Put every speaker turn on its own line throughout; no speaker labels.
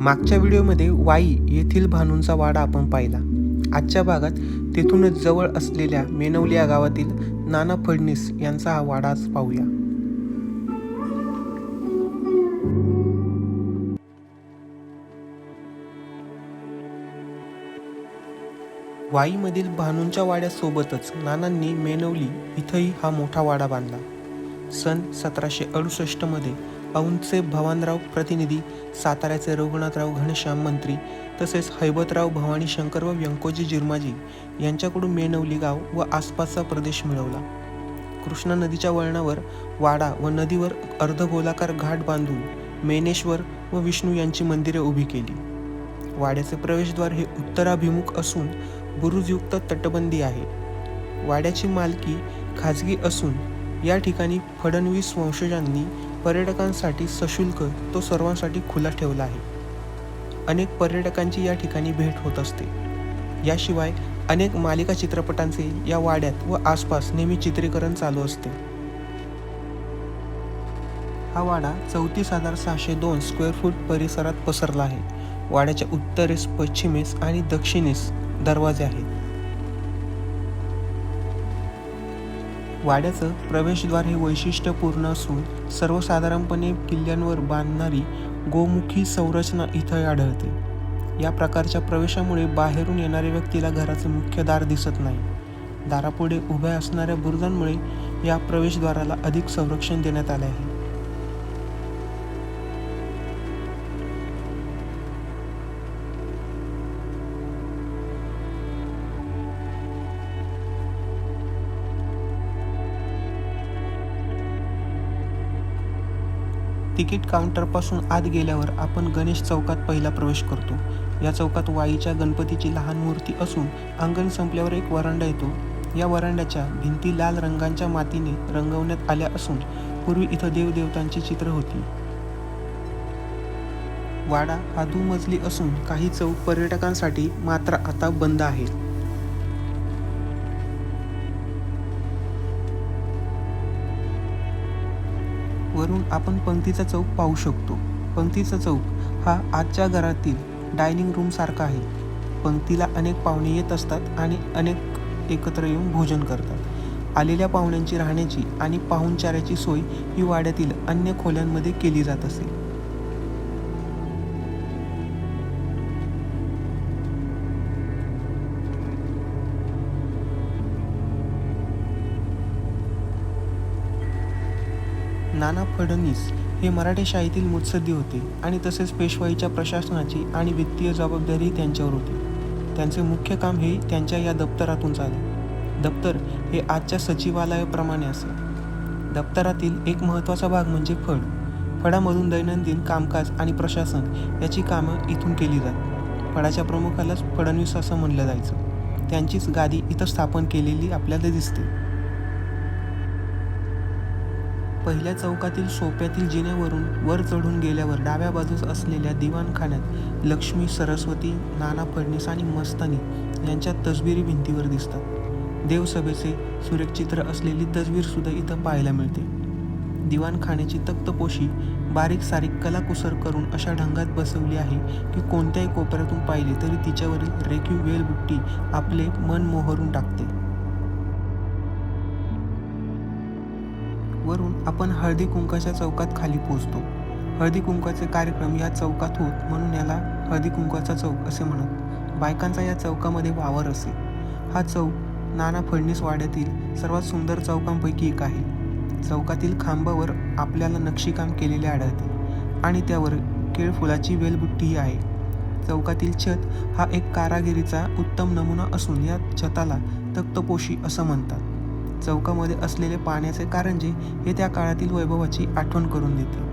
मागच्या व्हिडिओमध्ये वाई येथील भानूंचा वाडा आपण पाहिला. आजच्या भागात तेथूनच जवळ असलेल्या मेनवली या गावातील नाना फडणीस यांचा हा वाडा पाहूया. वाईमधील भानूंच्या वाड्यासोबतच नानांनी मेनवली इथंही हा मोठा वाडा बांधला. सन सतराशे अडुसष्टमध्ये औंधचे भवानराव प्रतिनिधी साताऱ्याचे रघुनाथराव घनश्याम मंत्री तसेच हैबतराव भवानी शंकर व व्यंकोजी जिरमाजी यांच्याकडून मेनवली गाव व आसपासचा प्रदेश मिळवला. कृष्णा नदीच्या वळणावर वाडा व नदीवर अर्धगोलाकार घाट बांधून मेनेश्वर व विष्णू यांची मंदिरे उभी केली. वाड्याचे प्रवेशद्वार हे उत्तराभिमुख असून बुरुजयुक्त तटबंदी आहे. वाड्याची मालकी खाजगी असून या ठिकाणी फडणवीस वंशजांनी पर्यटकांसाठी सशुल्क तो सर्वांसाठी खुला ठेवला आहे. अनेक पर्यटकांची या ठिकाणी भेट होत असते. याशिवाय अनेक मालिका चित्रपटांचे या वाड्यात व आसपास नेहमी चित्रीकरण चालू असते. हा वाडा चौतीस हजार सहाशे दोन स्क्वेअर फूट परिसरात पसरला आहे. वाड्याच्या उत्तरेस पश्चिमेस आणि दक्षिणेस दरवाजे आहेत. वाड्याचं प्रवेशद्वार हे वैशिष्ट्यपूर्ण असून सर्वसाधारणपणे किल्ल्यांवर बांधणारी गोमुखी संरचना इथं आढळते. या प्रकारच्या प्रवेशामुळे बाहेरून येणाऱ्या व्यक्तीला घराचं मुख्य दार दिसत नाही. दारापुढे उभ्या असणाऱ्या बुरुजांमुळे या प्रवेशद्वाराला अधिक संरक्षण देण्यात आले आहे. तिकीट काउंटरपासून आत गेल्यावर आपण गणेश चौकात पहिला प्रवेश करतो. या चौकात वाईच्या गणपतीची लहान मूर्ती असून अंगण संपल्यावर एक वरांडा येतो. या वरांड्याच्या भिंती लाल रंगांच्या मातीने रंगवण्यात आल्या असून पूर्वी इथं देवदेवतांची चित्र होती. वाडा हा दुमजली असून काही चौक पर्यटकांसाठी मात्र आता बंद आहेत. वरून आपण पंक्तीचा चौक पाहू शकतो. पंक्तीचा चौक हा आजच्या घरातील डायनिंग रूमसारखा आहे. पंक्तीला अनेक पाहुणे येत असतात आणि अनेक एकत्र येऊन भोजन करतात. आलेल्या पाहुण्यांची राहण्याची आणि पाहुणचाऱ्याची सोय ही वाड्यातील अन्य खोल्यांमध्ये केली जात असे. नाना फडणवीस हे मराठी शाळेतील मुत्सद्दी होते आणि तसेच पेशवाईच्या प्रशासनाची आणि वित्तीय जबाबदारी त्यांच्यावर होती. त्यांचे मुख्य काम हे त्यांच्या या दप्तरातून चाले दप्तर हे आजच्या सचिवालयाप्रमाणे असे. दप्तरातील एक महत्त्वाचा भाग म्हणजे फड. फडामधून दैनंदिन कामकाज आणि प्रशासन याची कामं इथून केली जात फडाच्या प्रमुखालाच फडणवीस असं म्हणलं जायचं. त्यांचीच गादी इथं स्थापन केलेली आपल्याला दिसते. पहिल्या चौकातील सोप्यातील जिन्यावरून वर चढून गेल्यावर डाव्या बाजूस असलेल्या दिवाणखान्यात लक्ष्मी सरस्वती नाना फडणीस आणि मस्तानी यांच्या तसबिरी भिंतीवर दिसतात. देवसभेचे सुरेख असलेली तसबीर सुद्धा इथं पाहायला मिळते. दिवाणखान्याची तक्तपोशी बारीक सारीक कलाकुसर करून अशा ढंगात बसवली आहे की कोणत्याही कोपऱ्यातून पाहिले तरी तिच्यावरील रेखीव वेलबुट्टी आपले मन मोहरून टाकते. वरून आपण हळदी कुंकाच्या चौकात खाली पोहोचतो. हळदी कुंकाचे कार्यक्रम या चौकात होत म्हणून याला हळदी कुंकाचा चौक असे म्हणत. बायकांचा या चौकामध्ये वावर असे. हा चौक नाना फडणीस वाड्यातील सर्वात सुंदर चौकांपैकी एक आहे. चौकातील खांबावर आपल्याला नक्षीकाम केलेले आढळते आणि त्यावर केळफुलाची वेलबुट्टीही आहे. चौकातील छत हा एक कारागिरीचा उत्तम नमुना असून या छताला तक्तपोशी असं म्हणतात. चौकामध्ये असलेले पाण्याचे कारंजे हे त्या काळातील वैभवाची आठवण करून देते.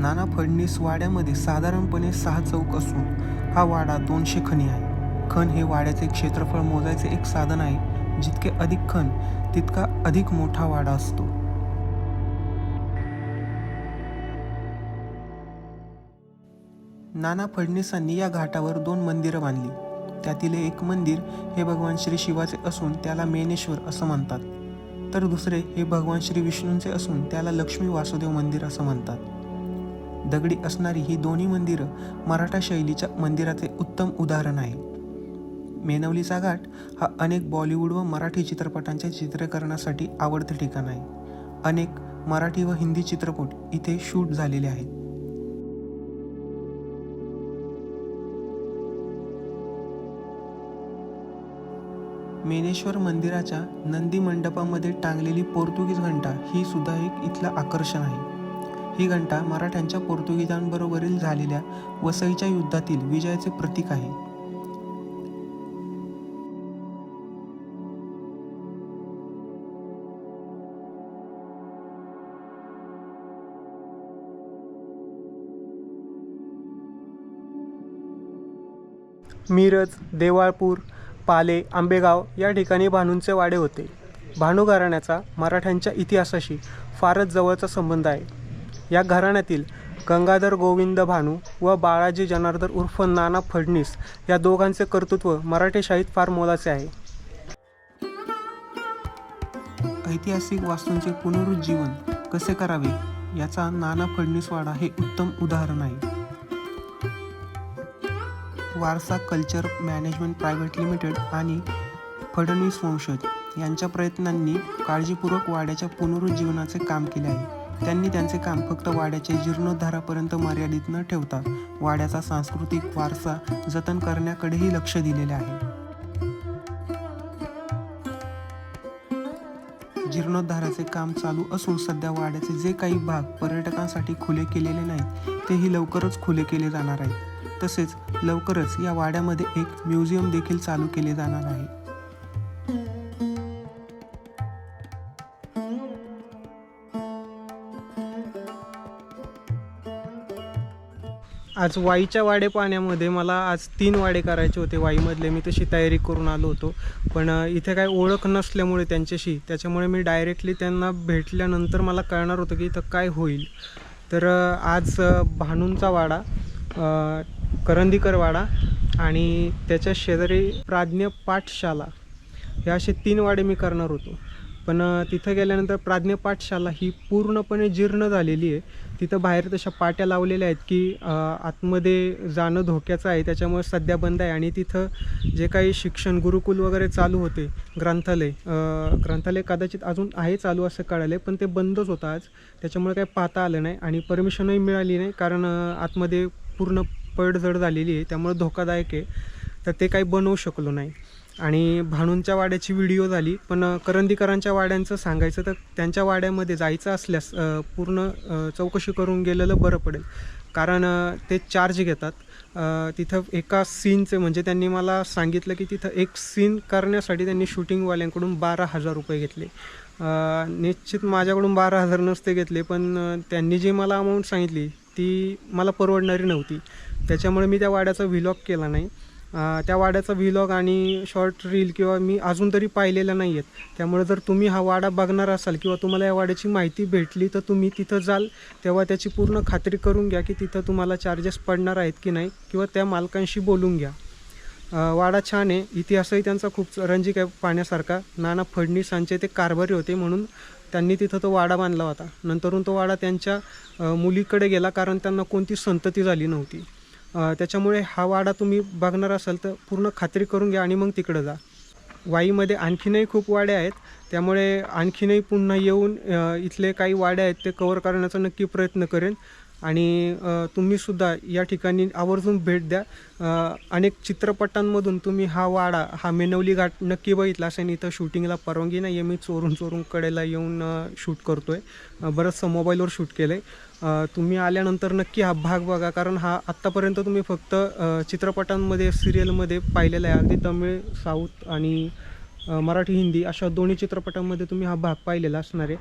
नाना फडणीस वाड्यामध्ये साधारणपणे सहा चौक असून हा वाडा दोनशे खणी आहे. खण हे वाड्याचे क्षेत्रफळ मोजायचे एक साधन आहे जितके अधिक खण तितका अधिक मोठा वाडा असतो. नाना फडणीसांनी या घाटावर दोन मंदिरं बांधली. त्यातील एक मंदिर हे भगवान श्री शिवाचे असून त्याला मेनेश्वर असं म्हणतात. तर दुसरे हे भगवान श्री विष्णूंचे असून त्याला लक्ष्मी वासुदेव मंदिर असं म्हणतात. दगडी असणारी ही दोन्ही मंदिरं मराठा शैलीच्या मंदिराचे उत्तम उदाहरण आहे. मेनवलीचा घाट हा अनेक बॉलिवूड व मराठी चित्रपटांच्या चित्रीकरणासाठी आवडते ठिकाण आहे. अनेक मराठी व हिंदी चित्रपट इथे शूट झालेले आहेत. मेनेश्वर मंदिराच्या नंदी मंडपामध्ये टांगलेली पोर्तुगीज घंटा ही सुद्धा एक इथलं आकर्षण आहे. ही घंटा मराठ्यांच्या पोर्तुगीजांबरोबरील झालेल्या वसईच्या युद्धातील विजयाचे प्रतीक आहे. मिरज देवाळपूर पाले आंबेगाव या ठिकाणी भानूंचे वाडे होते. भानू घराण्याचा मराठ्यांच्या इतिहासाशी फारच जवळचा संबंध आहे. या घराण्यातील गंगाधर गोविंद भानू व बाळाजी जनार्दन उर्फ नाना फडणीस या दोघांचे कर्तृत्व मराठेशाहीत फार मोलाचे आहे. ऐतिहासिक वास्तूंचे पुनरुज्जीवन कसे करावे याचा नाना फडणीसवाडा हे उत्तम उदाहरण आहे. वारसा कल्चर मॅनेजमेंट प्रायव्हेट लिमिटेड आणि फडणवीस वंशज यांच्या प्रयत्नांनी काळजीपूर्वक वाड्याच्या पुनरुज्जीवनाचे काम केले आहे. त्यांनी त्यांचे काम फक्त वाड्याच्या जीर्णोद्धारापर्यंत मर्यादित न ठेवता वाड्याचा सांस्कृतिक वारसा जतन करण्याकडेही लक्ष दिलेले आहे. जीर्णोद्धाराचे काम चालू असून सध्या वाड्याचे जे काही भाग पर्यटकांसाठी खुले केलेले नाहीत तेही लवकरच खुले केले जाणार आहेत. तसेच लवकरच या वाड्यामध्ये एक म्युझियम देखील चालू केले जाणार आहे. आज वाईच्या वाडे पाण्यामध्ये मला आज तीन वाडे करायचे होते. वाईमधले मी तशी तयारी करून आलो होतो. पण इथे काय ओळख नसल्यामुळे त्यांच्याशी त्याच्यामुळे मी डायरेक्टली त्यांना भेटल्यानंतर मला कळणार होतं की इथं काय होईल. तर आज भानूंचा वाडा करंदीकरवाडा करंदीकर वाडा आणि त्याच्या शेजारी प्राज्ञ पाठशाला. हे असे तीन वाडे मी करणार होतो. पण तिथं गेल्यानंतर प्राज्ञ पाठशाला ही पूर्णपणे जीर्ण झालेली आहे. तिथं बाहेर तशा पाट्या लावलेल्या आहेत की आतमध्ये जाणं धोक्याचं आहे. त्याच्यामुळे सध्या बंद आहे. आणि तिथं जे काही शिक्षण गुरुकुल वगैरे चालू होते ग्रंथालय ग्रंथालय कदाचित अजून आहे चालू असं कळालं आहे पण ते बंदच होतं आज. त्याच्यामुळे काही पाहता आलं नाही आणि परमिशनही मिळाली नाही कारण आतमध्ये पूर्ण पडझड झालेली आहे त्यामुळे धोकादायक आहे. तर ते काही बनवू शकलो नाही. आणि भाणूंच्या वाड्याची व्हिडिओ झाली पण करंदीकरांच्या वाड्यांचं सांगायचं तर त्यांच्या वाड्यामध्ये जायचं असल्यास पूर्ण चौकशी करून गेलेलं बरं पडेल. कारण ते चार्ज घेतात. तिथं एका सीनचे म्हणजे त्यांनी मला सांगितलं की तिथं एक सीन करण्यासाठी त्यांनी शूटिंगवाल्यांकडून बारा हजार रुपये घेतले. निश्चित माझ्याकडून बारा हजार नसते घेतले पण त्यांनी जी मला अमाऊंट सांगितली ती मला परवडणारी नव्हती. त्याच्यामुळे मी त्या वाड्याचा व्हिलॉग केला नाही. त्या वाड्याचा व्हिलॉग आणि शॉर्ट रील किंवा मी अजून तरी पाहिलेल्या नाही आहेत त्यामुळे जर तुम्ही हा वाडा बघणार असाल किंवा तुम्हाला या वाड्याची माहिती भेटली तर तुम्ही तिथं जाल. तेव्हा त्याची पूर्ण खात्री करून घ्या की तिथं तुम्हाला चार्जेस पडणार आहेत की नाही किंवा त्या मालकांशी बोलून घ्या. वाडा छान आहे. इतिहासही त्यांचा खूप रंजिक आहे पाहण्यासारखा. नाना फडणीसांचे ते कारभारी होते म्हणून त्यांनी तिथं तो वाडा बांधला होता. नंतरून तो वाडा त्यांच्या मुलीकडे गेला कारण त्यांना कोणती संतती झाली नव्हती. त्याच्यामुळे हा वाडा तुम्ही बघणार असाल तर पूर्ण खात्री करून घ्या आणि मग तिकडं जा. वाईमध्ये आणखीनही खूप वाड्या आहेत. त्यामुळे आणखीनही पुन्हा येऊन इथले काही वाड्या आहेत ते कवर करण्याचा नक्की प्रयत्न करेन. आणि तुम्हीसुद्धा या ठिकाणी आवर्जून भेट द्या. अनेक चित्रपटांमधून तुम्ही हा वाडा हा मेनवली घाट नक्की बघितला असेल. इथं शूटिंगला परवानगी नाही आहे. मी चोरून चोरून कडेला येऊन शूट करतो आहे बरंचसं मोबाईलवर शूट केलं आहे तुम्ही आल्यानंतर नक्की हा भाग बघा. कारण हा आत्तापर्यंत तुम्ही फक्त चित्रपटांमध्ये सिरियलमध्ये पाहिलेला आहे. अगदी तमिळ साऊथ आणि मराठी हिंदी अशा दोन्ही चित्रपटांमध्ये तुम्ही हा भाग पाहिलेला असणार आहे.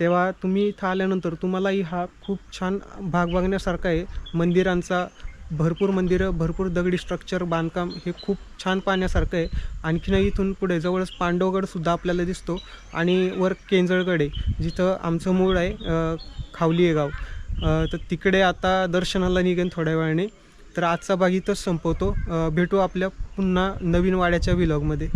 तेव्हा तुम्ही इथं आल्यानंतर तुम्हालाही हा खूप छान भाग बघण्यासारखा आहे. मंदिरांचा भरपूर मंदिरं भरपूर दगडी स्ट्रक्चर बांधकाम हे खूप छान पाहण्यासारखं आहे. आणखीनही इथून पुढे जवळच पांडवगडसुद्धा आपल्याला दिसतो आणि वर केंजळगड आहे जिथं आमचं मूळ आहे खावली आहे गाव. तर तिकडे आता दर्शनाला निघेन थोड्या वेळाने. तर आजचा भाग इथंच संपवतो. भेटू आपल्या पुन्हा नवीन वाड्याच्या विलॉगमध्ये